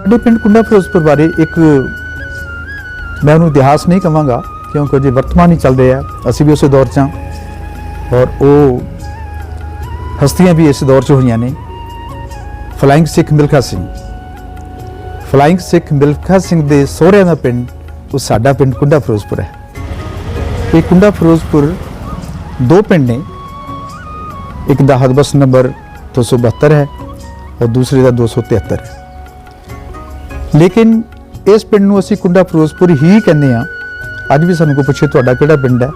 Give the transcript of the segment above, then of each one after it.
ਸਾਡੇ ਪਿੰਡ ਕੁੰਡਾ ਫਿਰੋਜ਼ਪੁਰ ਬਾਰੇ ਇੱਕ ਮੈਂ ਉਹਨੂੰ ਇਤਿਹਾਸ ਨਹੀਂ ਕਹਾਂਗਾ ਕਿਉਂਕਿ ਜੇ ਵਰਤਮਾਨ ਹੀ ਚੱਲ ਰਿਹਾ ਅਸੀਂ ਵੀ ਉਸੇ ਦੌਰ 'ਚ ਹਾਂ। ਔਰ ਉਹ ਹਸਤੀਆਂ ਵੀ ਇਸ ਦੌਰ 'ਚ ਹੋਈਆਂ ਨੇ। ਫਲਾਇੰਗ ਸਿੱਖ ਮਿਲਖਾ ਸਿੰਘ। ਫਲਾਇੰਗ ਸਿੱਖ ਮਿਲਖਾ ਸਿੰਘ ਦੇ ਸਹੁਰਿਆਂ ਦਾ ਪਿੰਡ, ਉਹ ਸਾਡਾ ਪਿੰਡ ਕੁੰਡਾ ਫਿਰੋਜ਼ਪੁਰ ਹੈ। ਇਹ ਕੁੰਡਾ ਫਿਰੋਜ਼ਪੁਰ ਦੋ ਪਿੰਡ ਨੇ। ਇੱਕ ਦਾ ਹਦਬਸ ਨੰਬਰ 272 ਹੈ, ਔਰ ਦੂਸਰੇ ਦਾ 273 ਹੈ। ਲੇਕਿਨ ਇਸ ਪਿੰਡ ਨੂੰ ਅਸੀਂ ਕੁੰਡਾ ਫਿਰੋਜ਼ਪੁਰ ਹੀ ਕਹਿੰਦੇ ਆ ਅੱਜ ਵੀ ਸਾਨੂੰ ਕੋਈ ਪੁੱਛੇ ਤੁਹਾਡਾ ਕਿਹੜਾ ਪਿੰਡ ਹੈ?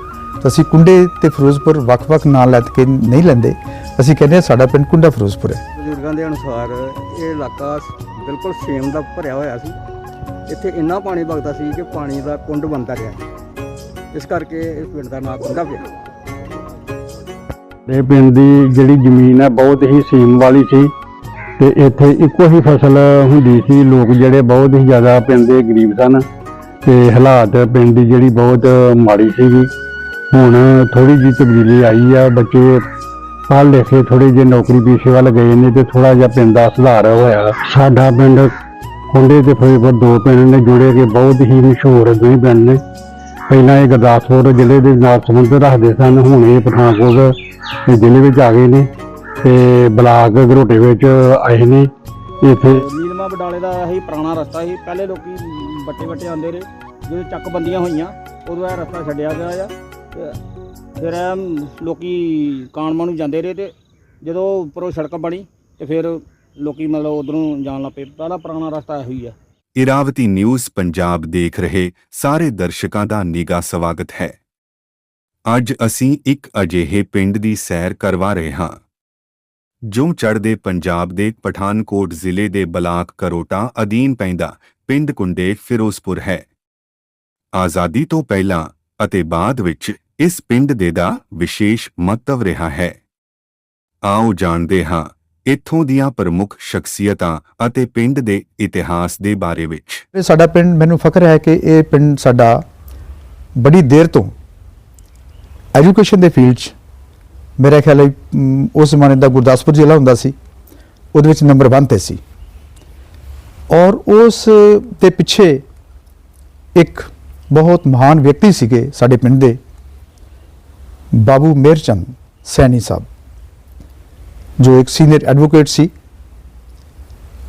ਤਾਂ ਅਸੀਂ ਕੁੰਡੇ ਤੇ ਫਿਰੋਜ਼ਪੁਰ ਵੱਖ-ਵੱਖ ਨਾਂ ਲੈ ਕੇ ਨਹੀਂ ਲੈਂਦੇ। ਅਸੀਂ ਕਹਿੰਦੇ ਹਾਂ ਸਾਡਾ ਪਿੰਡ ਕੁੰਡਾ ਫਿਰੋਜ਼ਪੁਰ ਹੈ। ਬਜ਼ੁਰਗਾਂ ਦੇ ਅਨੁਸਾਰ ਇਹ ਇਲਾਕਾ ਬਿਲਕੁਲ ਸੇਮ ਦਾ ਭਰਿਆ ਹੋਇਆ ਸੀ। ਇੱਥੇ ਇੰਨਾ ਪਾਣੀ ਵਗਦਾ ਸੀ ਕਿ ਪਾਣੀ ਦਾ ਕੁੰਡ ਬਣਦਾ ਰਿਹਾ। ਇਸ ਕਰਕੇ ਇਸ ਪਿੰਡ ਦਾ ਨਾਮ ਕੁੰਡਾ ਪਿਆ। ਇਹ ਪਿੰਡ ਦੀ ਜਿਹੜੀ ਜ਼ਮੀਨ ਹੈ ਬਹੁਤ ਹੀ ਸੀਮ ਵਾਲੀ ਸੀ। ਤੇ ਇੱਥੇ ਇੱਕੋ ਹੀ ਫਸਲ ਹੁੰਦੀ ਸੀ। ਲੋਕ ਜਿਹੜੇ ਬਹੁਤ ਹੀ ਜ਼ਿਆਦਾ ਪਿੰਡ ਦੇ ਗਰੀਬ ਸਨ ਤੇ ਹਾਲਾਤ ਪਿੰਡ ਦੀ ਜਿਹੜੀ ਬਹੁਤ ਮਾੜੀ ਸੀਗੀ। ਹੁਣ ਥੋੜੀ ਜਿਹੀ ਤਬਦੀਲੀ ਆਈ ਆ, ਬੱਚੇ ਪੜ੍ਹ ਲਿਖੇ ਥੋੜੀ ਜਿਹੀ ਨੌਕਰੀ ਪੇਸ਼ੇ ਵੱਲ ਗਏ ਨੇ ਤੇ ਥੋੜਾ ਜਿਹਾ ਪਿੰਡ ਦਾ ਸੁਧਾਰ ਹੋਇਆ। ਸਾਡਾ ਪਿੰਡ ਖੁੰਡੇ ਤੇ ਫਰੀਦਕੋਟ ਦੋ ਪਿੰਡ ਨੇ ਜੁੜੇ ਕੇ ਬਹੁਤ ਹੀ ਮਸ਼ਹੂਰ ਦੋਵੇਂ ਪਿੰਡ ਨੇ। ਪਹਿਲਾਂ ਇਹ ਗੁਰਦਾਸਪੁਰ ਜ਼ਿਲ੍ਹੇ ਦੇ ਨਾਲ ਸੰਬੰਧ ਰੱਖਦੇ ਸਨ, ਹੁਣ ਇਹ ਪਠਾਨਕੋਟ ਜ਼ਿਲ੍ਹੇ ਵਿੱਚ ਆ ਗਏ ਨੇ। ਤੇ ਬਲਾਕ ਘਰੋਟੇ ਵਿੱਚ ਆਏ ਨੇ। ਇੱਥੇ ਨੀਲਮਾ ਬਡਾਲੇ ਦਾ ਇਹ ਪੁਰਾਣਾ ਰਸਤਾ ਸੀ। ਪਹਿਲੇ ਲੋਕੀ ਬੱਟੇ ਬੱਟੇ ਆਉਂਦੇ ਰਹੇ। ਜਦੋਂ ਚੱਕ ਬੰਦੀਆਂ ਹੋਈਆਂ ਉਦੋਂ ਇਹ ਰਸਤਾ ਛੱਡਿਆ ਗਿਆ ਆ। ਤੇ ਫਿਰ ਇਹ ਲੋਕੀ ਕਾਨਮਾ ਨੂੰ ਜਾਂਦੇ ਰਹੇ ਤੇ ਜਦੋਂ ਉੱਪਰੋਂ ਸੜਕ ਬਣੀ ਤੇ ਫਿਰ ਲੋਕੀ ਮਤਲਬ ਉਧਰੋਂ ਜਾਣ ਲੱਗ ਪਏ। ਪਹਿਲਾ ਪੁਰਾਣਾ ਰਸਤਾ ਇਹੋ ਹੀ ਆ। ਇਰਾਵਤੀ ਨਿਊਜ਼ ਪੰਜਾਬ ਦੇਖ ਰਹੇ ਸਾਰੇ ਦਰਸ਼ਕਾਂ ਦਾ ਨਿੱਘਾ ਸਵਾਗਤ ਹੈ। ਅੱਜ ਅਸੀਂ ਇੱਕ ਅਜਿਹੇ ਪਿੰਡ ਦੀ ਸੈਰ ਕਰਵਾ ਰਹੇ ਹਾਂ। ਜੋ ਚੜ੍ਹਦੇ ਪੰਜਾਬ ਦੇ ਪਠਾਨਕੋਟ ਜ਼ਿਲ੍ਹੇ ਦੇ ਬਲਾਕ ਕਰੋਟਾ ਅਧੀਨ ਪੈਂਦਾ ਪਿੰਡ ਕੁੰਡੇ ਫਿਰੋਜ਼ਪੁਰ ਹੈ। ਆਜ਼ਾਦੀ ਤੋਂ ਪਹਿਲਾਂ ਅਤੇ ਬਾਅਦ ਵਿੱਚ ਇਸ ਪਿੰਡ ਦੇ ਦਾ ਵਿਸ਼ੇਸ਼ ਮਹੱਤਵ ਰਿਹਾ ਹੈ। ਆਓ ਜਾਣਦੇ ਹਾਂ ਇੱਥੋਂ ਦੀਆਂ ਪ੍ਰਮੁੱਖ ਸ਼ਖਸੀਅਤਾਂ ਅਤੇ ਪਿੰਡ ਦੇ ਇਤਿਹਾਸ ਦੇ ਬਾਰੇ ਵਿੱਚ। ਸਾਡਾ ਪਿੰਡ, ਮੈਨੂੰ ਫਖਰ ਹੈ ਕਿ ਇਹ ਪਿੰਡ ਸਾਡਾ ਬੜੀ ਦੇਰ ਤੋਂ ਐਜੂਕੇਸ਼ਨ ਦੇ ਫੀਲਡ 'ਚ ਮੇਰਾ ਖਿਆਲ ਹੈ ਉਸ ਜ਼ਮਾਨੇ ਦਾ ਗੁਰਦਾਸਪੁਰ ਜ਼ਿਲ੍ਹਾ ਹੁੰਦਾ ਸੀ। ਉਹਦੇ ਵਿੱਚ ਨੰਬਰ 1 ਤੇ ਸੀ। ਔਰ ਉਸ ਦੇ ਪਿੱਛੇ ਇੱਕ ਬਹੁਤ ਮਹਾਨ ਵਿਅਕਤੀ ਸੀਗੇ ਸਾਡੇ ਪਿੰਡ ਦੇ, ਬਾਬੂ ਮੇਰਚੰਦ ਸੈਣੀ ਸਾਹਿਬ, ਜੋ ਇੱਕ ਸੀਨੀਅਰ ਐਡਵੋਕੇਟ ਸੀ।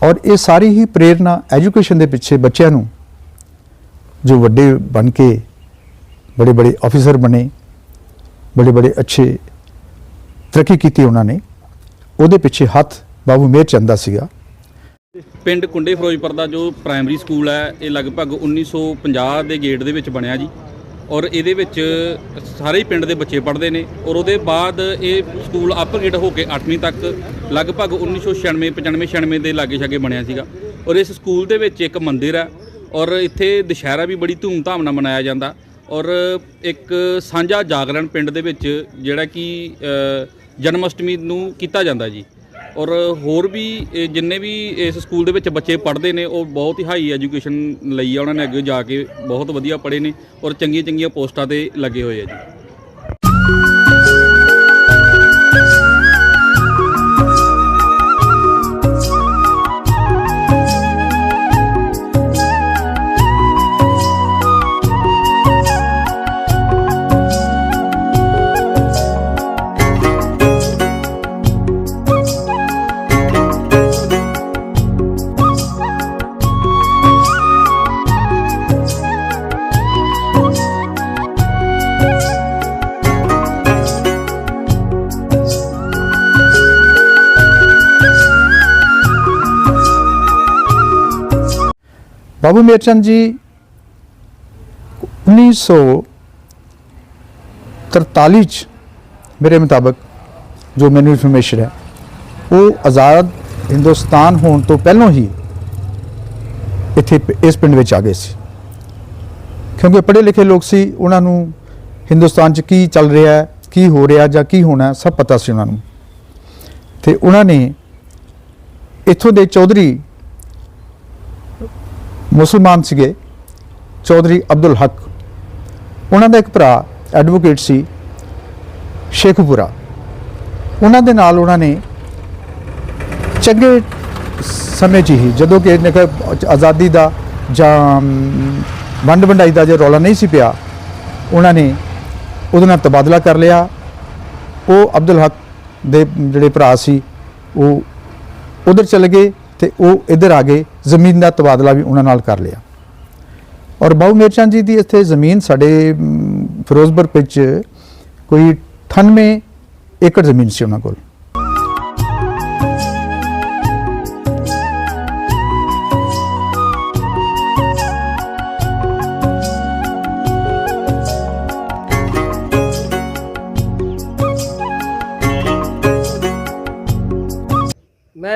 ਔਰ ਇਹ ਸਾਰੀ ਹੀ ਪ੍ਰੇਰਣਾ ਐਜੂਕੇਸ਼ਨ ਦੇ ਪਿੱਛੇ ਬੱਚਿਆਂ ਨੂੰ, ਜੋ ਵੱਡੇ ਬਣ ਕੇ ਬੜੇ ਬੜੇ ਆਫੀਸਰ ਬਣੇ ਬੜੇ ਬੜੇ ਅੱਛੇ ਤਰੱਕੀ ਕੀਤੀ ਉਹਨਾਂ ਨੇ। ਉਹਦੇ ਪਿੱਛੇ ਹੱਥ ਬਾਬੂ ਮੇਰ ਦਾ ਸੀਗਾ। ਪਿੰਡ ਕੁੰਡੇ ਫਿਰੋਜ਼ਪੁਰ ਦਾ ਜੋ ਪ੍ਰਾਇਮਰੀ ਸਕੂਲ ਹੈ, ਇਹ ਲਗਭਗ 1950 ਦੇ ਗੇਟ ਦੇ ਵਿੱਚ ਬਣਿਆ ਜੀ। ਔਰ ਇਹਦੇ ਵਿੱਚ ਸਾਰੇ ਹੀ ਪਿੰਡ ਦੇ ਬੱਚੇ ਪੜ੍ਹਦੇ ਨੇ। ਔਰ ਉਹਦੇ ਬਾਅਦ ਇਹ ਸਕੂਲ ਅਪਗ੍ਰੇਡ ਹੋ ਕੇ 8ਵੀਂ ਤੱਕ ਲਗਭਗ 1996 95 96 ਦੇ ਲਾਗੇ ਛਾਗੇ ਬਣਿਆ ਸੀਗਾ। ਔਰ ਇਸ ਸਕੂਲ ਦੇ ਵਿੱਚ ਇੱਕ ਮੰਦਿਰ ਹੈ। ਔਰ ਇੱਥੇ ਦੁਸ਼ਹਿਰਾ ਵੀ ਬੜੀ ਧੂਮਧਾਮ ਨਾਲ ਮਨਾਇਆ ਜਾਂਦਾ। ਔਰ ਇੱਕ ਸਾਂਝਾ ਜਾਗਰਣ ਪਿੰਡ ਦੇ ਵਿੱਚ ਜਿਹੜਾ ਕਿ ਜਨਮ ਅਸ਼ਟਮੀ ਨੂੰ ਕੀਤਾ ਜਾਂਦਾ ਜੀ। ਔਰ ਹੋਰ ਵੀ, ਇਹ ਜਿੰਨੇ ਵੀ ਇਸ ਸਕੂਲ ਦੇ ਵਿੱਚ ਬੱਚੇ ਪੜ੍ਹਦੇ ਨੇ, ਉਹ ਬਹੁਤ ਹੀ ਹਾਈ ਐਜੂਕੇਸ਼ਨ ਲਈ ਆ, ਉਹਨਾਂ ਨੇ ਅੱਗੇ ਜਾ ਕੇ ਬਹੁਤ ਵਧੀਆ ਪੜ੍ਹੇ ਨੇ ਔਰ ਚੰਗੀਆਂ ਚੰਗੀਆਂ ਪੋਸਟਾਂ ਤੇ ਲੱਗੇ ਹੋਏ ਆ ਜੀ। ਬਾਬੂ ਮੇਰ ਚੰਦ ਜੀ 1943 ਚ ਮੇਰੇ ਮੁਤਾਬਕ ਜੋ ਮੈਨੂੰ ਇਨਫੋਰਮੇਸ਼ਨ ਹੈ ਉਹ ਆਜ਼ਾਦ ਹਿੰਦੁਸਤਾਨ ਹੋਣ ਤੋਂ ਪਹਿਲਾਂ ਹੀ ਇੱਥੇ ਇਸ ਪਿੰਡ ਵਿੱਚ ਆ ਗਏ ਸੀ ਕਿਉਂਕਿ ਪੜ੍ਹੇ ਲਿਖੇ ਲੋਕ ਸੀ ਉਹਨਾਂ ਨੂੰ ਹਿੰਦੁਸਤਾਨ 'ਚ ਕੀ ਚੱਲ ਰਿਹਾ ਹੈ ਕੀ ਹੋ ਰਿਹਾ ਜਾਂ ਕੀ ਹੋਣਾ ਸਭ ਪਤਾ ਸੀ ਉਹਨਾਂ ਨੂੰ ਤੇ ਉਹਨਾਂ ਨੇ ਇੱਥੋਂ ਦੇ ਚੌਧਰੀ ਮੁਸਲਮਾਨ ਸੀਗੇ ਚੌਧਰੀ ਅਬਦੁਲ ਹਕ। ਉਹਨਾਂ ਦਾ ਇੱਕ ਭਰਾ ਐਡਵੋਕੇਟ ਸੀ ਸ਼ੇਖਪੁਰਾ। ਉਹਨਾਂ ਦੇ ਨਾਲ ਉਹਨਾਂ ਨੇ ਚੰਗੇ ਸਮੇਂ 'ਚ ਹੀ ਜਦੋਂ ਕਿ ਇਹਨੇ ਆਜ਼ਾਦੀ ਦਾ ਜਾਂ ਵੰਡ ਵੰਡਾਈ ਦਾ ਜੇ ਰੌਲਾ ਨਹੀਂ ਸੀ ਪਿਆ, ਉਹਨਾਂ ਨੇ ਉਹਦੇ ਨਾਲ ਤਬਾਦਲਾ ਕਰ ਲਿਆ। ਉਹ ਅਬਦੁਲ ਹਕ ਦੇ ਜਿਹੜੇ ਭਰਾ ਸੀ, ਉਹ ਉਧਰ ਚਲੇ ਗਏ। ਤੇ ਉਹ ਇੱਧਰ ਆ ਗਏ, ਜ਼ਮੀਨ ਦਾ ਤਬਾਦਲਾ ਵੀ ਉਹਨਾਂ ਨਾਲ ਕਰ ਲਿਆ। ਔਰ ਬਾਊ ਮਿਰਚਾਂ ਜੀ ਦੀ ਇੱਥੇ ਜ਼ਮੀਨ ਸਾਡੇ ਫਿਰੋਜ਼ਪੁਰ ਵਿੱਚ ਕੋਈ 98 ਏਕੜ ਜ਼ਮੀਨ ਸੀ ਉਹਨਾਂ ਕੋਲ।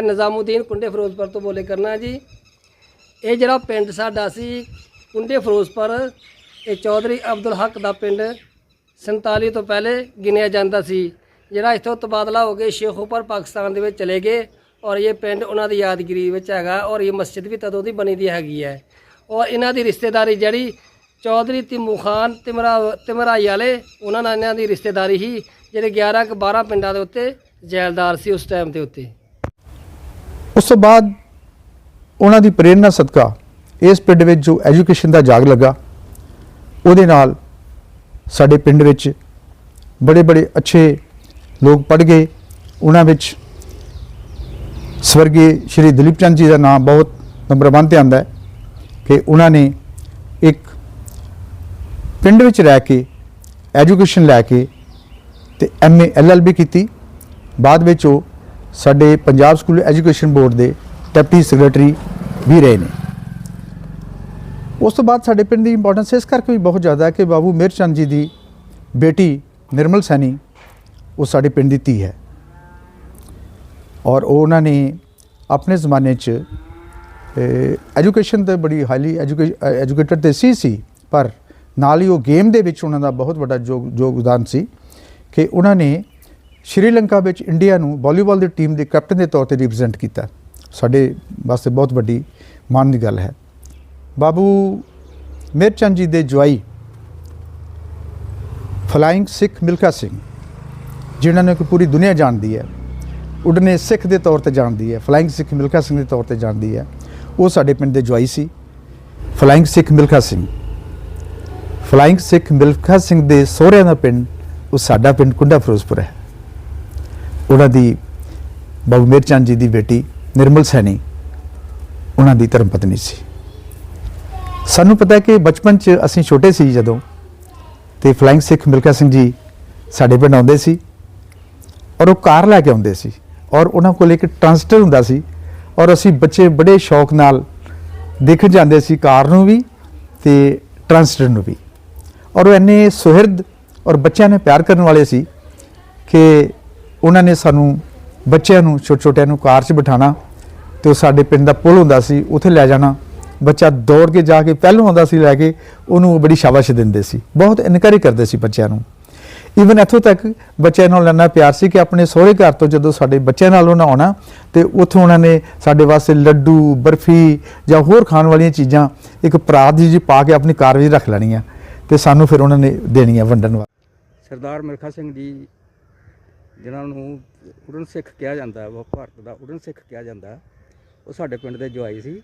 ਨਿਜ਼ਾਮੂਦੀਨ ਕੁੰਡੇ ਫਿਰੋਜ਼ਪੁਰ ਤੋਂ ਬੋਲੇ ਕਰਨਾ ਜੀ। ਇਹ ਜਿਹੜਾ ਪਿੰਡ ਸਾਡਾ ਸੀ, ਕੁੰਡੇ ਫਿਰੋਜ਼ਪੁਰ, ਇਹ ਚੌਧਰੀ ਅਬਦੁਲ ਹਕ ਦਾ ਪਿੰਡ 47 ਤੋਂ ਪਹਿਲੇ ਗਿਣਿਆ ਜਾਂਦਾ ਸੀ, ਜਿਹੜਾ ਇੱਥੋਂ ਤਬਾਦਲਾ ਹੋ ਕੇ ਸ਼ੇਖੂਪੁਰ ਪਾਕਿਸਤਾਨ ਦੇ ਵਿੱਚ ਚਲੇ ਗਏ ਔਰ ਇਹ ਪਿੰਡ ਉਹਨਾਂ ਦੀ ਯਾਦਗਿਰੀ ਵਿੱਚ ਹੈਗਾ ਔਰ ਇਹ ਮਸਜਿਦ ਵੀ ਤਦੋਂ ਦੀ ਬਣੀ ਦੀ ਹੈਗੀ ਹੈ। ਔਰ ਇਹਨਾਂ ਦੀ ਰਿਸ਼ਤੇਦਾਰੀ ਜਿਹੜੀ ਚੌਧਰੀ ਤਿਮੂ ਖਾਨ, ਤਿਮਰਾ, ਤਿਮਰਾਈ ਵਾਲੇ, ਉਹਨਾਂ ਨਾਲ ਇਹਨਾਂ ਦੀ ਰਿਸ਼ਤੇਦਾਰੀ ਹੀ ਜਿਹੜੇ 11 ਕੁ 12 ਪਿੰਡਾਂ ਦੇ ਉੱਤੇ ਜੈਲਦਾਰ ਸੀ ਉਸ ਟਾਈਮ ਦੇ ਉੱਤੇ। ਉਸ ਤੋਂ ਬਾਅਦ ਉਹਨਾਂ ਦੀ ਪ੍ਰੇਰਣਾ ਸਦਕਾ ਇਸ ਪਿੰਡ ਵਿੱਚ ਜੋ ਐਜੂਕੇਸ਼ਨ ਦਾ ਜਾਗ ਲੱਗਾ, ਉਹਦੇ ਨਾਲ ਸਾਡੇ ਪਿੰਡ ਵਿੱਚ ਬੜੇ ਬੜੇ ਅੱਛੇ ਲੋਕ ਪੜ੍ਹ ਗਏ। ਉਹਨਾਂ ਵਿੱਚ ਸਵਰਗੀ ਸ਼੍ਰੀ ਦਲੀਪ ਚੰਦ ਜੀ ਦਾ ਨਾਮ ਬਹੁਤ ਨੰਬਰ 1 ਤੇ ਆਉਂਦਾ ਹੈ ਕਿ ਉਹਨਾਂ ਨੇ ਇੱਕ ਪਿੰਡ ਵਿੱਚ ਰਹਿ ਕੇ ਐਜੂਕੇਸ਼ਨ ਲੈ ਕੇ ਤੇ ਐਮਏ ਐਲਐਲਬੀ ਕੀਤੀ। ਬਾਅਦ ਵਿੱਚ ਉਹ ਸਾਡੇ ਪੰਜਾਬ ਸਕੂਲ ਐਜੂਕੇਸ਼ਨ ਬੋਰਡ ਦੇ ਡਿਪਟੀ ਸੈਕਟਰੀ ਵੀ ਰਹੇ ਨੇ। ਉਸ ਤੋਂ ਬਾਅਦ ਸਾਡੇ ਪਿੰਡ ਦੀ ਇੰਪੋਰਟੈਂਸ ਇਸ ਕਰਕੇ ਵੀ ਬਹੁਤ ਜ਼ਿਆਦਾ ਹੈ ਕਿ ਬਾਬੂ ਮਿਹਰਚੰਦ ਜੀ ਦੀ ਬੇਟੀ ਨਿਰਮਲ ਸੈਣੀ, ਉਹ ਸਾਡੇ ਪਿੰਡ ਦੀ ਧੀ ਹੈ। ਔਰ ਉਹ ਉਹਨਾਂ ਨੇ ਆਪਣੇ ਜ਼ਮਾਨੇ 'ਚ ਐਜੂਕੇਸ਼ਨ ਤੇ ਬੜੀ ਹਾਈਲੀ ਐਜੂਕੇਟਡ ਤੇ ਸੀ ਸੀ, ਪਰ ਨਾਲ ਹੀ ਉਹ ਗੇਮ ਦੇ ਵਿੱਚ ਉਹਨਾਂ ਦਾ ਬਹੁਤ ਵੱਡਾ ਯੋਗ- ਯੋਗਦਾਨ ਸੀ ਕਿ ਉਹਨਾਂ ਨੇ ਸ਼੍ਰੀਲੰਕਾ ਵਿੱਚ ਇੰਡੀਆ ਨੂੰ ਵਾਲੀਬਾਲ ਦੀ ਟੀਮ ਦੇ ਕੈਪਟਨ ਦੇ ਤੌਰ ਤੇ ਰਿਪਰੈਜ਼ੈਂਟ ਕੀਤਾ। ਸਾਡੇ ਵਾਸਤੇ ਬਹੁਤ ਵੱਡੀ ਮਾਣ ਦੀ ਗੱਲ ਹੈ। ਬਾਬੂ ਮਿਰਚੰਦ ਜੀ ਦੇ ਜਵਾਈ ਫਲਾਈਂਗ ਸਿੱਖ ਮਿਲਖਾ ਸਿੰਘ, ਜਿਨ੍ਹਾਂ ਨੂੰ ਕਿ ਪੂਰੀ ਦੁਨੀਆ ਜਾਣਦੀ ਹੈ, ਉਡਨੇ ਸਿੱਖ ਦੇ ਤੌਰ ਤੇ ਜਾਣਦੀ ਹੈ ਫਲਾਈਂਗ ਸਿੱਖ ਮਿਲਖਾ ਸਿੰਘ ਦੇ ਤੌਰ ਤੇ ਜਾਣਦੀ ਹੈ, ਉਹ ਸਾਡੇ ਪਿੰਡ ਦੇ ਜਵਾਈ ਸੀ। ਫਲਾਈਂਗ ਸਿੱਖ ਮਿਲਖਾ ਸਿੰਘ ਫਲਾਈਂਗ ਸਿੱਖ ਮਿਲਖਾ ਸਿੰਘ ਦੇ ਸਹੁਰਿਆਂ ਦਾ ਪਿੰਡ, ਉਹ ਸਾਡਾ ਪਿੰਡ ਕੁੰਡਾ ਫਿਰੋਜ਼ਪੁਰ ਹੈ। ਉਹਨਾਂ ਦੀ, ਬਾਬੂ ਮਿਰਚੰਦ ਜੀ ਦੀ ਬੇਟੀ ਨਿਰਮਲ ਸੈਣੀ, ਉਹਨਾਂ ਦੀ ਧਰਮ ਪਤਨੀ ਸੀ। ਸਾਨੂੰ ਪਤਾ ਹੈ ਕਿ ਬਚਪਨ 'ਚ ਅਸੀਂ ਛੋਟੇ ਸੀ ਜਦੋਂ ਤੇ ਫਲਾਈਂਗ ਸਿੱਖ ਮਿਲਖਾ ਸਿੰਘ ਜੀ ਸਾਡੇ ਪਿੰਡ ਆਉਂਦੇ ਸੀ ਔਰ ਉਹ ਕਾਰ ਲੈ ਕੇ ਆਉਂਦੇ ਸੀ ਔਰ ਉਹਨਾਂ ਕੋਲ ਇੱਕ ਟਰਾਂਸਟਰ ਹੁੰਦਾ ਸੀ ਔਰ ਅਸੀਂ ਬੱਚੇ ਬੜੇ ਸ਼ੌਕ ਨਾਲ ਦੇਖਣ ਜਾਂਦੇ ਸੀ ਕਾਰ ਨੂੰ ਵੀ ਤੇ ਟਰਾਂਸਟਰ ਨੂੰ ਵੀ। ਔਰ ਉਹ ਇੰਨੇ ਸੁਹਿਰਦ ਔਰ ਬੱਚਿਆਂ ਨੇ ਪਿਆਰ ਕਰਨ ਵਾਲੇ ਸੀ ਕਿ ਉਹਨਾਂ ਨੇ ਸਾਨੂੰ ਬੱਚਿਆਂ ਨੂੰ ਛੋਟੇ ਛੋਟਿਆਂ ਨੂੰ ਕਾਰ 'ਚ ਬਿਠਾਣਾ ਤੇ ਉਹ ਸਾਡੇ ਪਿੰਡ ਦਾ ਪੁਲ ਹੁੰਦਾ ਸੀ, ਉੱਥੇ ਲੈ ਜਾਣਾ। ਬੱਚਾ ਦੌੜ ਕੇ ਜਾ ਕੇ ਪਹਿਲੋਂ ਆਉਂਦਾ ਸੀ ਲੈ ਕੇ, ਉਹਨੂੰ ਉਹ ਬੜੀ ਸ਼ਾਬਾਸ਼ ਦਿੰਦੇ ਸੀ। ਬਹੁਤ ਇਨਕਰੇਜ ਕਰਦੇ ਸੀ ਬੱਚਿਆਂ ਨੂੰ। ਈਵਨ ਇੱਥੋਂ ਤੱਕ ਬੱਚਿਆਂ ਨਾਲ ਇੰਨਾ ਪਿਆਰ ਸੀ ਕਿ ਆਪਣੇ ਸਹੁਰੇ ਘਰ ਤੋਂ ਜਦੋਂ ਸਾਡੇ ਬੱਚਿਆਂ ਨਾਲ ਉਹਨਾਂ ਆਉਣਾ ਤੇ ਉੱਥੋਂ ਉਹਨਾਂ ਨੇ ਸਾਡੇ ਵਾਸਤੇ ਲੱਡੂ, ਬਰਫੀ ਜਾਂ ਹੋਰ ਖਾਣ ਵਾਲੀਆਂ ਚੀਜ਼ਾਂ ਇੱਕ ਪਰਾਤ ਜੀ ਜੀ ਪਾ ਕੇ ਆਪਣੀ ਕਾਰ ਵਿੱਚ ਰੱਖ ਲੈਣੀਆਂ ਤੇ ਸਾਨੂੰ ਫਿਰ ਉਹਨਾਂ ਨੇ ਦੇਣੀਆਂ ਵੰਡਣ ਵਾਸਤੇ। ਸਰਦਾਰ ਮਿਲਖਾ ਸਿੰਘ ਜੀ ਜਿਨ੍ਹਾਂ ਨੂੰ ਉਡਨ ਸਿੱਖ ਕਿਹਾ ਜਾਂਦਾ ਹੈ, ਉਹ ਭਾਰਤ ਦਾ ਉਡਨ ਸਿੱਖ ਕਿਹਾ ਜਾਂਦਾ ਉਹ ਸਾਡੇ ਪਿੰਡ ਦੇ ਜਵਾਈ ਸੀ।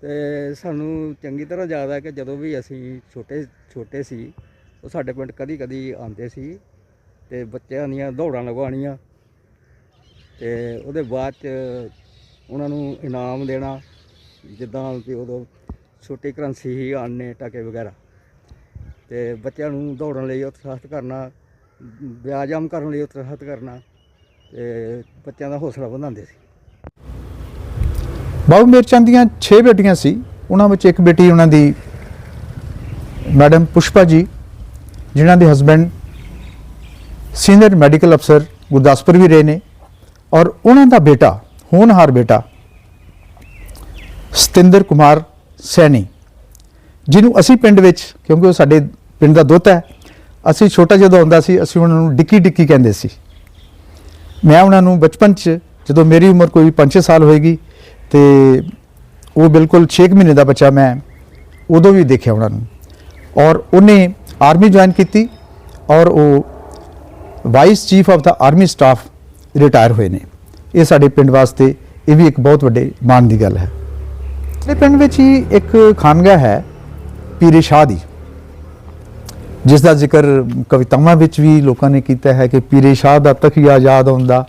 ਤੇ ਸਾਨੂੰ ਚੰਗੀ ਤਰ੍ਹਾਂ ਯਾਦ ਹੈ ਕਿ ਜਦੋਂ ਵੀ ਅਸੀਂ ਛੋਟੇ ਛੋਟੇ ਸੀ, ਉਹ ਸਾਡੇ ਪਿੰਡ ਕਦੀ ਕਦੀ ਆਉਂਦੇ ਸੀ ਤੇ ਬੱਚਿਆਂ ਦੀਆਂ ਦੌੜਾਂ ਲਗਵਾਉਣੀਆਂ ਤੇ ਉਹਦੇ ਬਾਅਦ ਚ ਉਹਨਾਂ ਨੂੰ ਇਨਾਮ ਦੇਣਾ, ਜਿੱਦਾਂ ਕਿ ਉਦੋਂ ਛੋਟੀ ਕਰੰਸੀ ਹੀ ਆਨੇ ਟਕੇ ਵਗੈਰਾ। ਤੇ ਬੱਚਿਆਂ ਨੂੰ ਦੌੜਨ ਲਈ ਉਤਸ਼ਾਹਿਤ ਕਰਨਾ ਵਿਆਯਾਮ ਕਰਨ ਲਈ ਉਤਸ਼ਾਹਿਤ ਕਰਨਾ ਤੇ ਬੱਚਿਆਂ ਦਾ ਹੌਸਲਾ ਵਧਾਉਂਦੇ ਸੀ। ਬਾਬੂ ਮੇਰਚੰਦ ਦੀਆਂ 6 ਬੇਟੀਆਂ ਸੀ। ਉਹਨਾਂ ਵਿੱਚ ਇੱਕ ਬੇਟੀ ਉਹਨਾਂ ਦੀ ਮੈਡਮ ਪੁਸ਼ਪਾ ਜੀ, ਜਿਨ੍ਹਾਂ ਦੇ ਹਸਬੰਡ ਸੀਨੀਅਰ ਮੈਡੀਕਲ ਅਫਸਰ ਗੁਰਦਾਸਪੁਰ ਵੀ ਰਹੇ ਨੇ ਔਰ ਉਹਨਾਂ ਦਾ ਬੇਟਾ, ਹੋਣਹਾਰ ਬੇਟਾ ਸਤਿੰਦਰ ਕੁਮਾਰ ਸੈਣੀ, ਜਿਹਨੂੰ ਅਸੀਂ ਪਿੰਡ ਵਿੱਚ, ਕਿਉਂਕਿ ਉਹ ਸਾਡੇ ਪਿੰਡ ਦਾ ਦੋਤਾ ਹੈ ਅਸੀਂ ਛੋਟਾ ਜਦੋਂ ਹੁੰਦਾ ਸੀ, ਅਸੀਂ ਉਹਨਾਂ ਨੂੰ ਡਿੱਕੀ ਡਿੱਕੀ ਕਹਿੰਦੇ ਸੀ। ਮੈਂ ਉਹਨਾਂ ਨੂੰ ਬਚਪਨ 'ਚ, ਜਦੋਂ ਮੇਰੀ ਉਮਰ ਕੋਈ 5-6 ਸਾਲ ਹੋਏਗੀ ਤੇ ਉਹ ਬਿਲਕੁਲ 6 ਮਹੀਨੇ ਦਾ ਬੱਚਾ ਮੈਂ ਉਦੋਂ ਵੀ ਦੇਖਿਆ ਉਹਨਾਂ ਨੂੰ। ਔਰ ਉਹਨੇ ਆਰਮੀ ਜੁਆਇਨ ਕੀਤੀ ਔਰ ਉਹ vice chief of the army staff retire ਹੋਏ ਨੇ। ਇਹ ਸਾਡੇ ਪਿੰਡ ਵਾਸਤੇ ਇਹ ਵੀ ਇੱਕ ਬਹੁਤ ਵੱਡੇ ਮਾਣ ਦੀ ਗੱਲ ਹੈ। ਇਹ ਪਿੰਡ ਵਿੱਚ ਹੀ ਇੱਕ ਖਾਨਗਾ ਹੈ, ਪੀਰੇ ਸ਼ਾਹ ਦੀ। ਜਿਸ ਦਾ ਜ਼ਿਕਰ ਕਵਿਤਾਵਾਂ ਵਿੱਚ ਵੀ ਲੋਕਾਂ ਨੇ ਕੀਤਾ ਹੈ ਕਿ ਪੀਰੇ ਸ਼ਾਹ ਦਾ ਤਖੀਆ ਯਾਦ ਆਉਂਦਾ।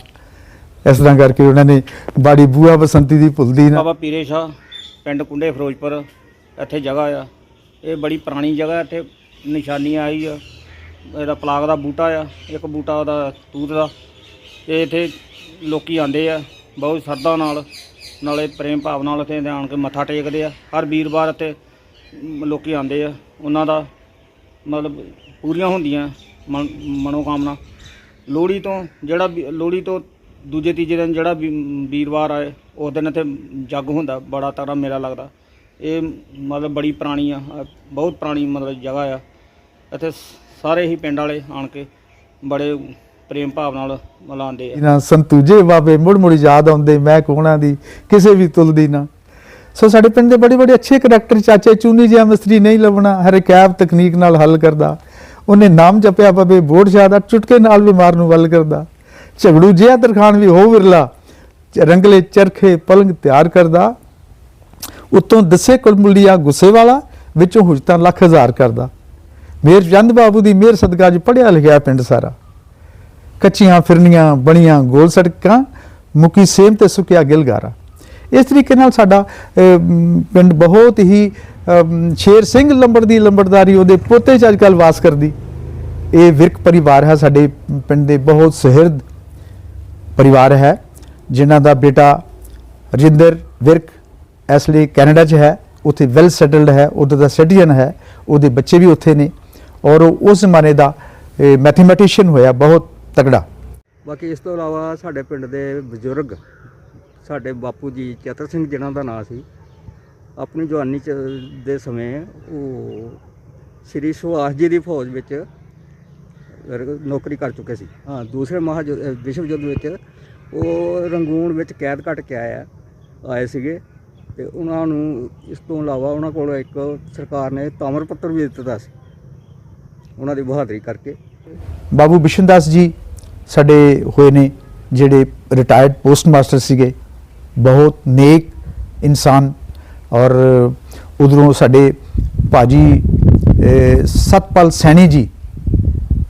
ਇਸ ਤਰ੍ਹਾਂ ਕਰਕੇ ਉਹਨਾਂ ਨੇ ਬਾੜੀ ਬੂਆ ਬਸੰਤੀ ਦੀ ਭੁੱਲਦੀ ਨਾ ਬਾਬਾ ਪੀਰੇ ਸ਼ਾਹ ਪਿੰਡ ਕੁੰਡੇ ਫਿਰੋਜ਼ਪੁਰ ਇੱਥੇ ਜਗ੍ਹਾ ਆ। ਇਹ ਬੜੀ ਪੁਰਾਣੀ ਜਗ੍ਹਾ ਇੱਥੇ ਨਿਸ਼ਾਨੀ ਆਈ ਆ। ਇਹਦਾ ਪਲਾਕ ਦਾ ਬੂਟਾ ਆ ਇੱਕ ਬੂਟਾ ਉਹਦਾ ਤੂਤ ਦਾ। ਇਹ ਇੱਥੇ ਲੋਕੀ ਆਉਂਦੇ ਆ ਬਹੁਤ ਸ਼ਰਧਾ ਨਾਲ ਨਾਲੇ ਪ੍ਰੇਮ ਭਾਵ ਨਾਲ ਇੱਥੇ ਆਣ ਕੇ ਮੱਥਾ ਟੇਕਦੇ ਆ। ਹਰ ਵੀਰਵਾਰ ਇੱਥੇ ਮ, ਲੋਕੀ ਆਉਂਦੇ ਆ। ਉਹਨਾਂ ਦਾ ਮਤਲਬ ਪੂਰੀਆਂ ਹੁੰਦੀਆਂ ਮਨ- ਮਨੋਕਾਮਨਾ। ਲੋਹੜੀ ਤੋਂ ਜਿਹੜਾ ਵੀ- ਲੋਹੜੀ ਤੋਂ ਦੂਜੇ ਤੀਜੇ ਦਿਨ ਜਿਹੜਾ ਵੀ ਵੀਰਵਾਰ ਆਏ ਉਸ ਦਿਨ ਇੱਥੇ ਜੱਗ ਹੁੰਦਾ ਬੜਾ ਤਗੜਾ ਮੇਲਾ ਲੱਗਦਾ। ਇਹ ਮਤਲਬ ਬੜੀ ਪੁਰਾਣੀ ਆ ਅ, ਬਹੁਤ ਪੁਰਾਣੀ ਮਤਲਬ ਜਗ੍ਹਾ ਆ। ਇੱਥੇ ਸਾਰੇ ਹੀ ਪਿੰਡ ਵਾਲੇ ਆਣ ਕੇ ਬੜੇ ਪ੍ਰੇਮ ਭਾਵ ਨਾਲ ਮਨਾਉਂਦੇ ਆ। ਇਹਨਾਂ ਸੰਤੂਜੇ ਬਾਬੇ ਮੁੜ ਮੁੜ ਯਾਦ ਆਉਂਦੇ ਮੈਂ ਕੋਣਾ ਦੀ ਕਿਸੇ ਵੀ ਤੁਲ ਦੀ ਨਾ। ਸੋ ਸਾਡੇ ਪਿੰਡ ਦੇ ਬੜੇ ਬੜੇ ਅੱਛੇ ਕਰੈਕਟਰ ਚਾਚੇ ਚੂਨੀ ਜਿਹਾ ਮਿਸਤਰੀ ਨਹੀਂ ਲੱਭਣਾ, ਹਰ ਕੈਬ ਤਕਨੀਕ ਨਾਲ ਹੱਲ ਕਰਦਾ। ਉਹਨੇ ਨਾਮ ਜਪਿਆ ਪਵੇ ਬੋੜ ਸ਼ਾਦਾ ਚੁਟਕੇ ਨਾਲ ਬਿਮਾਰ ਨੂੰ ਵੱਲ ਕਰਦਾ। ਝਗੜੂ ਜਿਹਾ ਤਰਖਾਨ ਵੀ ਹੋ ਵਿਰਲਾ, ਰੰਗਲੇ ਚਰਖੇ ਪਲੰਗ ਤਿਆਰ ਕਰਦਾ। ਉਤੋਂ ਦਸੇ ਕੁਲਮੁਲੀਆ ਗੁੱਸੇ ਵਾਲਾ, ਵਿੱਚੋਂ ਹੁਜਤਾਂ ਲੱਖ ਹਜ਼ਾਰ ਕਰਦਾ। ਮੇਰ ਚੰਦ ਬਾਬੂ ਦੀ ਮਿਹਰ ਸਦਕਾ ਅੱਜ ਪੜਿਆ ਲਿਖਿਆ ਪਿੰਡ ਸਾਰਾ। ਕੱਚੀਆਂ ਫਿਰਨੀਆਂ, ਬਣੀਆਂ ਗੋਲ ਸੜਕਾਂ, ਮੁਕੀ ਸੇਮ ਤੇ ਸੁੱਕਿਆ ਗਿਲਗਾਰਾ। ਇਸ ਤਰੀਕੇ ਨਾਲ ਸਾਡਾ ਪਿੰਡ ਬਹੁਤ ਹੀ ਸ਼ੇਰ ਸਿੰਘ ਲੰਬੜ ਦੀ ਲੰਬੜਦਾਰੀ, ਉਹਦੇ ਪੋਤੇ ਚ ਅੱਜਕੱਲ ਵਾਸ ਕਰਦੀ। ਇਹ ਵਿਰਕ ਪਰਿਵਾਰ ਹੈ, ਸਾਡੇ ਪਿੰਡ ਦੇ ਬਹੁਤ ਸੁਹਿਰਦ ਪਰਿਵਾਰ ਹੈ, ਜਿਨ੍ਹਾਂ ਦਾ ਬੇਟਾ ਰਜਿੰਦਰ ਵਿਰਕ ਇਸ ਲਈ ਕੈਨੇਡਾ 'ਚ ਹੈ, ਉੱਥੇ ਵੈਲ ਸੈਟਲਡ ਹੈ, ਉੱਧਰ ਦਾ ਸਿਟੀਜ਼ਨ ਹੈ, ਉਹਦੇ ਬੱਚੇ ਵੀ ਉੱਥੇ ਨੇ ਔਰ ਉਹ ਉਸ ਜ਼ਮਾਨੇ ਦਾ ਮੈਥਮੈਟੀਸ਼ੀਅਨ ਹੋਇਆ, ਬਹੁਤ ਤਕੜਾ। ਬਾਕੀ ਇਸ ਤੋਂ ਇਲਾਵਾ ਸਾਡੇ ਪਿੰਡ ਦੇ ਬਜ਼ੁਰਗ ਸਾਡੇ ਬਾਪੂ ਜੀ ਚਤਰ ਸਿੰਘ ਜਿਨ੍ਹਾਂ ਦਾ ਨਾਂ ਸੀ, ਆਪਣੀ ਜਵਾਨੀ ਚ ਦੇ ਸਮੇਂ ਉਹ ਸ੍ਰੀ ਸੁਹਾਸ ਜੀ ਦੀ ਫੌਜ ਵਿੱਚ ਨੌਕਰੀ ਕਰ ਚੁੱਕੇ ਸੀ। ਹਾਂ, ਦੂਸਰੇ ਮਹਾ ਵਿਸ਼ਵ ਯੁੱਧ ਵਿੱਚ ਉਹ ਰੰਗੂਨ ਵਿੱਚ ਕੈਦ ਕੱਟ ਕੇ ਆਇਆ, ਆਏ ਸੀਗੇ ਤੇ ਉਹਨਾਂ ਨੂੰ ਇਸ ਤੋਂ ਇਲਾਵਾ ਉਹਨਾਂ ਕੋਲ ਇੱਕ ਸਰਕਾਰ ਨੇ ਤਾਮਰ ਪੱਤਰ ਵੀ ਦਿੱਤਾ ਸੀ, ਉਹਨਾਂ ਦੀ ਬਹਾਦਰੀ ਕਰਕੇ। ਬਾਬੂ ਬਿਸ਼ਨਦਾਸ ਜੀ ਸਾਡੇ ਹੋਏ ਨੇ ਜਿਹੜੇ ਰਿਟਾਇਰਡ ਪੋਸਟ ਮਾਸਟਰ ਸੀਗੇ। ਬਹੁਤ ਨੇਕ ਇਨਸਾਨ ਔਰ ਉਧਰੋਂ ਸਾਡੇ ਭਾਜੀ ਅਹ, ਸਤਪਾਲ ਸੈਣੀ ਜੀ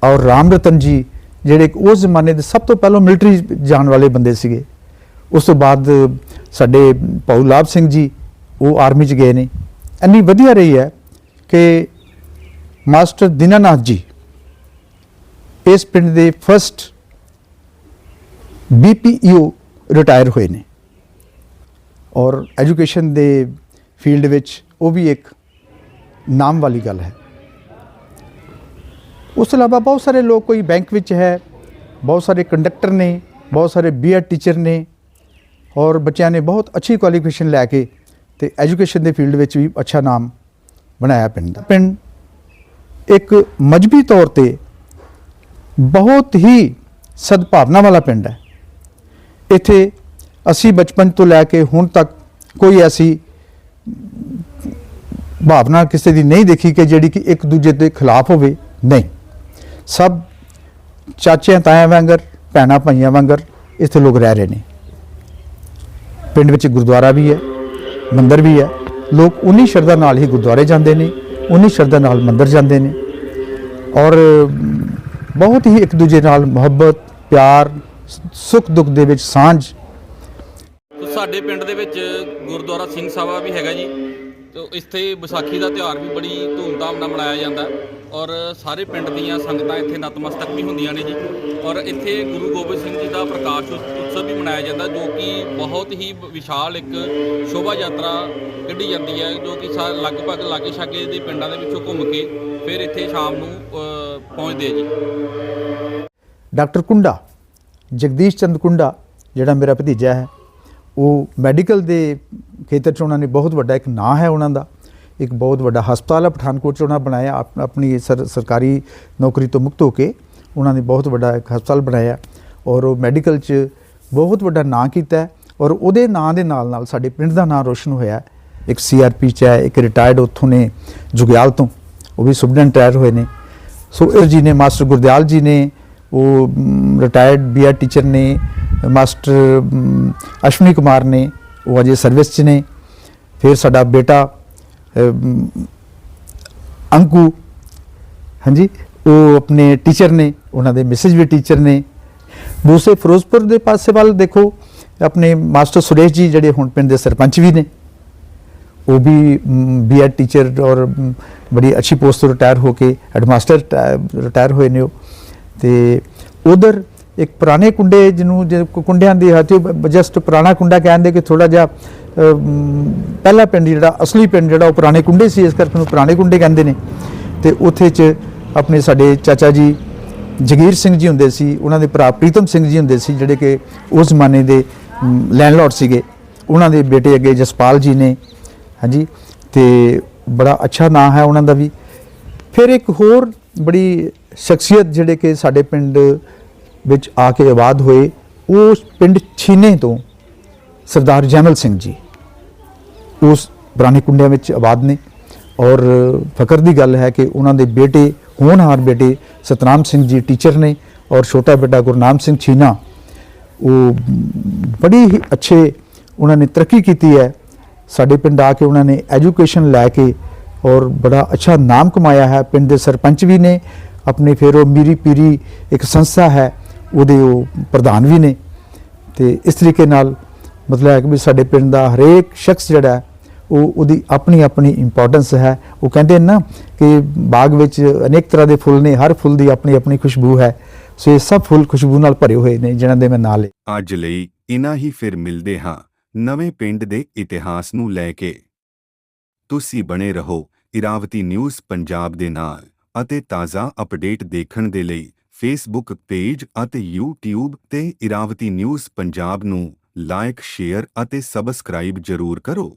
ਔਰ ਰਾਮ ਰਤਨ ਜੀ ਜਿਹੜੇ ਉਸ ਜ਼ਮਾਨੇ ਦੇ ਸਭ ਤੋਂ ਪਹਿਲਾਂ ਮਿਲਟਰੀ ਜਾਣ ਵਾਲੇ ਬੰਦੇ ਸੀਗੇ। ਉਸ ਤੋਂ ਬਾਅਦ ਸਾਡੇ ਭਾਊ ਲਾਭ ਸਿੰਘ ਜੀ ਉਹ ਆਰਮੀ 'ਚ ਗਏ ਨੇ। ਇੰਨੀ ਵਧੀਆ ਰਹੀ ਹੈ ਕਿ ਮਾਸਟਰ ਦਿਨਾਨਾਥ ਜੀ ਇਸ ਪਿੰਡ ਦੇ ਫਰਸਟ ਬੀਪੀਈਓ ਰਿਟਾਇਰ ਹੋਏ ਨੇ। ਔਰ ਐਜੂਕੇਸ਼ਨ ਦੇ ਫੀਲਡ ਵਿੱਚ ਉਹ ਵੀ ਇੱਕ ਨਾਮ ਵਾਲੀ ਗੱਲ ਹੈ। ਉਸ ਤੋਂ ਇਲਾਵਾ ਬਹੁਤ ਸਾਰੇ ਲੋਕ ਕੋਈ ਬੈਂਕ ਵਿੱਚ ਹੈ, ਬਹੁਤ ਸਾਰੇ ਕੰਡਕਟਰ ਨੇ, ਬਹੁਤ ਸਾਰੇ ਬੀਐਡ ਟੀਚਰ ਨੇ ਔਰ ਬੱਚਿਆਂ ਨੇ ਬਹੁਤ ਅੱਛੀ ਕੁਆਲੀਫਿਕੇਸ਼ਨ ਲੈ ਕੇ ਤੇ ਐਜੂਕੇਸ਼ਨ ਦੇ ਫੀਲਡ ਵਿੱਚ ਵੀ ਅੱਛਾ ਨਾਮ ਬਣਾਇਆ ਪਿੰਡ ਦਾ। ਪਿੰਡ ਇੱਕ ਮਜਬੀ ਤੌਰ ਤੇ ਬਹੁਤ ਹੀ ਸਦਭਾਵਨਾ ਵਾਲਾ ਪਿੰਡ ਹੈ। ਇੱਥੇ ਅਸੀਂ ਬਚਪਨ ਤੋਂ ਲੈ ਕੇ ਹੁਣ ਤੱਕ ਕੋਈ ਐਸੀ ਭਾਵਨਾ ਕਿਸੇ ਦੀ ਨਹੀਂ ਦੇਖੀ ਕਿ ਜਿਹੜੀ ਕਿ ਇੱਕ ਦੂਜੇ ਦੇ ਖਿਲਾਫ ਹੋਵੇ। ਨਹੀਂ। ਸਭ ਚਾਚਿਆਂ, ਤਾਇਆਂ ਵਾਂਗਰ, ਭੈਣਾਂ, ਭਾਈਆਂ ਵਾਂਗਰ ਇੱਥੇ ਲੋਕ ਰਹਿ ਰਹੇ ਨੇ। ਪਿੰਡ ਵਿੱਚ ਗੁਰਦੁਆਰਾ ਵੀ ਹੈ, ਮੰਦਿਰ ਵੀ ਹੈ। ਲੋਕ ਉਨੀ ਸ਼ਰਧਾ ਨਾਲ ਹੀ ਗੁਰਦੁਆਰੇ ਜਾਂਦੇ ਨੇ, ਉਨੀ ਸ਼ਰਧਾ ਨਾਲ ਮੰਦਿਰ ਜਾਂਦੇ ਨੇ। ਔਰ ਬਹੁਤ ਹੀ ਇੱਕ ਦੂਜੇ ਨਾਲ ਮੁਹੱਬਤ, ਪਿਆਰ ਸੁੱਖ ਦੁੱਖ ਦੇ ਵਿੱਚ ਸਾਂਝ ਸਾਡੇ ਪਿੰਡ ਦੇ ਵਿੱਚ ਗੁਰਦੁਆਰਾ ਸਿੰਘ ਸਭਾ ਵੀ ਹੈਗਾ ਜੀ। ਤੇ ਇੱਥੇ ਵਿਸਾਖੀ ਦਾ ਤਿਉਹਾਰ ਵੀ ਬੜੀ ਧੂਮਧਾਮ ਨਾਲ ਮਨਾਇਆ ਜਾਂਦਾ। ਔਰ ਸਾਰੇ ਪਿੰਡ ਦੀਆਂ ਸੰਗਤਾਂ ਇੱਥੇ ਨਤਮਸਤਕ ਵੀ ਹੁੰਦੀਆਂ ਨੇ ਜੀ। ਔਰ ਇੱਥੇ ਗੁਰੂ ਗੋਬਿੰਦ ਸਿੰਘ ਜੀ ਦਾ ਪ੍ਰਕਾਸ਼ ਉਤਸਵ ਵੀ ਮਨਾਇਆ ਜਾਂਦਾ, ਜੋ ਕਿ ਬਹੁਤ ਹੀ ਵਿਸ਼ਾਲ ਇੱਕ ਸ਼ੋਭਾ ਯਾਤਰਾ ਕੱਢੀ ਜਾਂਦੀ ਹੈ, ਜੋ ਕਿ ਸਾ- ਲਗਭਗ ਲਾਗੇ ਛਾਗੇ ਦੇ ਪਿੰਡਾਂ ਦੇ ਵਿੱਚੋਂ ਘੁੰਮ ਕੇ ਫਿਰ ਇੱਥੇ ਸ਼ਾਮ ਨੂੰ ਪਹੁੰਚਦੇ ਜੀ। ਡਾਕਟਰ ਕੁੰਡਾ, ਜਗਦੀਸ਼ ਚੰਦ ਕੁੰਡਾ, ਜਿਹੜਾ ਮੇਰਾ ਭਤੀਜਾ ਹੈ ਉਹ ਮੈਡੀਕਲ ਦੇ ਖੇਤਰ 'ਚ ਉਹਨਾਂ ਨੇ ਬਹੁਤ ਵੱਡਾ ਇੱਕ ਨਾਂ ਹੈ ਉਹਨਾਂ ਦਾ, ਇੱਕ ਬਹੁਤ ਵੱਡਾ ਹਸਪਤਾਲ ਹੈ, ਪਠਾਨਕੋਟ 'ਚ ਉਹਨਾਂ ਬਣਾਇਆ ਆਪਣੀ ਸਰ- ਸਰਕਾਰੀ ਨੌਕਰੀ ਤੋਂ ਮੁਕਤ ਹੋ ਕੇ ਉਹਨਾਂ ਨੇ ਬਹੁਤ ਵੱਡਾ ਇੱਕ ਹਸਪਤਾਲ ਬਣਾਇਆ ਔਰ ਉਹ ਮੈਡੀਕਲ 'ਚ ਬਹੁਤ ਵੱਡਾ ਨਾਂ ਕੀਤਾ ਔਰ ਉਹਦੇ ਨਾਂ ਦੇ ਨਾਲ ਨਾਲ ਸਾਡੇ ਪਿੰਡ ਦਾ ਨਾਂ ਰੋਸ਼ਨ ਹੋਇਆ ਹੈ। ਇੱਕ ਸੀਆਰਪੀ 'ਚ ਹੈ, ਇੱਕ ਰਿਟਾਇਰਡ ਉੱਥੋਂ ਨੇ ਜੁਗਿਆਲ ਤੋਂ, ਉਹ ਵੀ ਸੁਪਰਡੈਂਟ ਰਿਟਾਇਰ ਹੋਏ ਨੇ ਸੋ ਇਹ ਜੀ ਨੇ ਮਾਸਟਰ ਗੁਰਦਿਆਲ ਜੀ ਨੇ, ਉਹ ਰਿਟਾਇਰਡ ਬੀਆਰ ਟੀਚਰ ਨੇ ਮਾਸਟਰ ਅਸ਼ਵਨੀ ਕੁਮਾਰ ਨੇ, ਉਹ ਅਜੇ ਸਰਵਿਸ 'ਚ ਨੇ। ਫਿਰ ਸਾਡਾ ਬੇਟਾ ਅੰਕੂ, ਹਾਂਜੀ, ਉਹ ਆਪਣੇ ਟੀਚਰ ਨੇ, ਉਹਨਾਂ ਦੇ ਮਿਸਿਸ ਵੀ ਟੀਚਰ ਨੇ। ਦੂਸਰੇ ਫਿਰੋਜ਼ਪੁਰ ਦੇ ਪਾਸੇ ਵੱਲ ਦੇਖੋ, ਆਪਣੇ ਮਾਸਟਰ ਸੁਰੇਸ਼ ਜੀ ਜਿਹੜੇ ਹੁਣ ਪਿੰਡ ਦੇ ਸਰਪੰਚ ਵੀ ਨੇ, ਉਹ ਵੀ ਬੀਐਡ ਟੀਚਰ ਔਰ ਬੜੀ ਅੱਛੀ ਪੋਸਟ ਤੋਂ ਰਿਟਾਇਰ ਹੋ ਕੇ ਹੈਡਮਾਸਟਰ ਰਿਟਾਇਰ ਹੋਏ ਨੇ ਉਹ। ਤੇ ਉਧਰ ਇੱਕ ਪੁਰਾਣੇ ਕੁੰਡੇ ਜਿਹਨੂੰ ਜੇ ਕੁੰਡਿਆਂ ਦੀ ਹੱਥ ਜਸਟ ਪੁਰਾਣਾ ਕੁੰਡਾ ਕਹਿੰਦੇ ਕਿ ਥੋੜਾ ਜਿਹਾ ਪਹਿਲਾ ਪਿੰਡ ਜਿਹੜਾ, ਅਸਲੀ ਪਿੰਡ ਜਿਹੜਾ ਉਹ ਪੁਰਾਣੇ ਕੁੰਡੇ ਸੀ, ਇਸ ਕਰਕੇ ਉਹਨੂੰ ਪੁਰਾਣੇ ਕੁੰਡੇ ਕਹਿੰਦੇ ਨੇ। ਤੇ ਉੱਥੇ ਚ ਆਪਣੇ ਸਾਡੇ ਚਾਚਾ ਜੀ ਜਗੀਰ ਸਿੰਘ ਜੀ ਹੁੰਦੇ ਸੀ, ਉਹਨਾਂ ਦੇ ਭਰਾ ਪ੍ਰੀਤਮ ਸਿੰਘ ਜੀ ਹੁੰਦੇ ਸੀ, ਜਿਹੜੇ ਕਿ ਉਸ ਜ਼ਮਾਨੇ ਦੇ ਲੈਂਡਲੌਰਡ ਸੀਗੇ। ਉਹਨਾਂ ਦੇ ਬੇਟੇ ਅੱਗੇ ਜਸਪਾਲ ਜੀ ਨੇ, ਹਾਂਜੀ, ਤੇ ਬੜਾ ਅੱਛਾ ਨਾਂ ਹੈ ਉਹਨਾਂ ਦਾ ਵੀ। ਫਿਰ ਇੱਕ ਹੋਰ ਬੜੀ ਸ਼ਖਸੀਅਤ ਜਿਹੜੇ ਕਿ ਸਾਡੇ ਪਿੰਡ ਵਿੱਚ ਆ ਕੇ ਆਬਾਦ ਹੋਏ ਉਸ ਪਿੰਡ ਛੀਨੇ ਤੋਂ ਸਰਦਾਰ ਜੈਮਲ ਸਿੰਘ ਜੀ। ਉਸ ਪੁਰਾਣੇ ਕੁੰਡਿਆਂ ਵਿੱਚ ਆਬਾਦ ਨੇ ਔਰ ਫਖਰ ਦੀ ਗੱਲ ਹੈ ਕਿ ਉਹਨਾਂ ਦੇ ਬੇਟੇ, ਹੋਣਹਾਰ ਬੇਟੇ ਸਤਨਾਮ ਸਿੰਘ ਜੀ ਟੀਚਰ ਨੇ ਔਰ ਛੋਟਾ ਬੇਟਾ ਗੁਰਨਾਮ ਸਿੰਘ ਛੀਨਾ। ਉਹ ਬੜੀ ਹੀ ਅੱਛੇ ਉਹਨਾਂ ਨੇ ਤਰੱਕੀ ਕੀਤੀ ਹੈ। ਸਾਡੇ ਪਿੰਡ ਆ ਕੇ ਉਹਨਾਂ ਨੇ ਐਜੂਕੇਸ਼ਨ ਲੈ ਕੇ ਔਰ ਬੜਾ ਅੱਛਾ ਨਾਮ ਕਮਾਇਆ ਹੈ। ਪਿੰਡ ਦੇ ਸਰਪੰਚ ਵੀ ਨੇ। ਆਪਣੇ ਫਿਰ ਉਹ ਮੀਰੀ ਪੀਰੀ ਇੱਕ ਸੰਸਥਾ ਹੈ। ਉਹਦੇ ਉਹ ਪ੍ਰਧਾਨ ਵੀ ਨੇ ਤੇ ਇਸ ਤਰੀਕੇ ਨਾਲ ਮਤਲਬ ਹੈ ਕਿ ਵੀ ਸਾਡੇ ਪਿੰਡ ਦਾ ਹਰੇਕ ਸ਼ਖਸ ਜਿਹੜਾ ਉਹ ਉਹਦੀ ਆਪਣੀ ਆਪਣੀ ਇੰਪੋਰਟੈਂਸ ਹੈ। ਉਹ ਕਹਿੰਦੇ ਨੇ ਨਾ ਕਿ ਬਾਗ ਵਿੱਚ ਅਨੇਕ ਤਰ੍ਹਾਂ ਦੇ ਫੁੱਲ ਨੇ, ਹਰ ਫੁੱਲ ਦੀ ਆਪਣੀ ਆਪਣੀ ਖੁਸ਼ਬੂ ਹੈ। ਸੋ ਇਹ ਸਭ ਫੁੱਲ ਖੁਸ਼ਬੂ ਨਾਲ ਭਰੇ ਹੋਏ ਨੇ, ਜਿਨ੍ਹਾਂ ਦੇ ਮੈਂ ਨਾਂ ਲਏ। ਅੱਜ ਲਈ ਇਨਾ ਹੀ ਫਿਰ ਮਿਲਦੇ ਹਾਂ ਨਵੇਂ ਪਿੰਡ ਦੇ ਇਤਿਹਾਸ ਨੂੰ ਲੈ ਕੇ। ਤੁਸੀਂ ਬਣੇ ਰਹੋ ਇਰਾਵਤੀ ਨਿਊਜ਼ ਪੰਜਾਬ ਦੇ ਨਾਲ ਅਤੇ ਤਾਜ਼ਾ ਅਪਡੇਟ ਦੇਖਣ ਦੇ ਲਈ ਫੇਸਬੁੱਕ ਪੇਜ ਅਤੇ ਯੂਟਿਊਬ ਤੇ ਇਰਾਵਤੀ ਨਿਊਜ਼ ਪੰਜਾਬ ਨੂੰ ਲਾਈਕ ਸ਼ੇਅਰ ਅਤੇ ਸਬਸਕ੍ਰਾਈਬ ਜ਼ਰੂਰ ਕਰੋ।